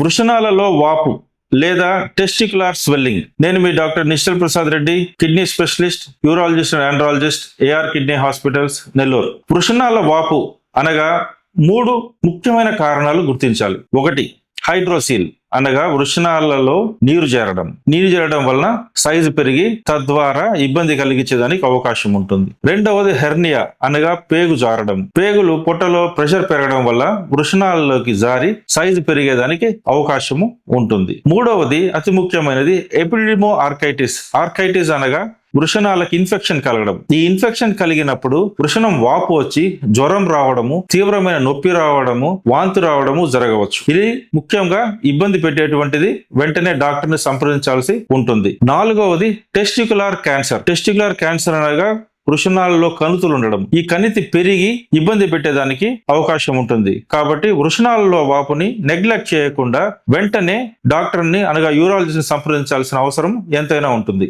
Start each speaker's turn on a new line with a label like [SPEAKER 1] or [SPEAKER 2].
[SPEAKER 1] వృషణాలలో వాపు లేదా testicular swelling నేను మీ doctor Nischal Prasad Reddy kidney specialist urologist and andrologist AR kidney hospitals Nellore. వృషణాల వాపు అనగా మూడు ముఖ్యమైన కారణాలు గుర్తించాలి. ఒకటి హైడ్రోసీల్ అనగా వృషణాలలో నీరు చేరడం. నీరు చేరడం వలన సైజు పెరిగి తద్వారా ఇబ్బంది కలిగించేదానికి అవకాశం ఉంటుంది. రెండవది హెర్నియా అనగా పేగు జారడం. పేగులు పొట్టలో ప్రెషర్ పెరగడం వల్ల వృషణాలలోకి జారి సైజు పెరిగేదానికి అవకాశము ఉంటుంది. మూడవది అతి ముఖ్యమైనది ఎపిడిమో ఆర్కైటిస్ ఆర్కైటిస్ అనగా వృషణాలకు ఇన్ఫెక్షన్ కలగడం. ఈ ఇన్ఫెక్షన్ కలిగినప్పుడు వృషణం వాపు వచ్చి జ్వరం రావడము తీవ్రమైన నొప్పి రావడము వాంతి రావడము జరగవచ్చు. ఇది ముఖ్యంగా ఇబ్బంది పెట్టేటువంటిది వెంటనే డాక్టర్ని సంప్రదించాల్సి ఉంటుంది. నాలుగవది టెస్టికులార్ క్యాన్సర్ టెస్టికులార్ క్యాన్సర్ అనగా వృషణాలలో కణుతులు ఉండడం. ఈ కణితి పెరిగి ఇబ్బంది పెట్టేదానికి అవకాశం ఉంటుంది. కాబట్టి వృషణాలలో వాపుని నెగ్లెక్ట్ చేయకుండా వెంటనే డాక్టర్ని అనగా యూరాలజిస్ట్ని సంప్రదించాల్సిన అవసరం ఎంతైనా ఉంటుంది.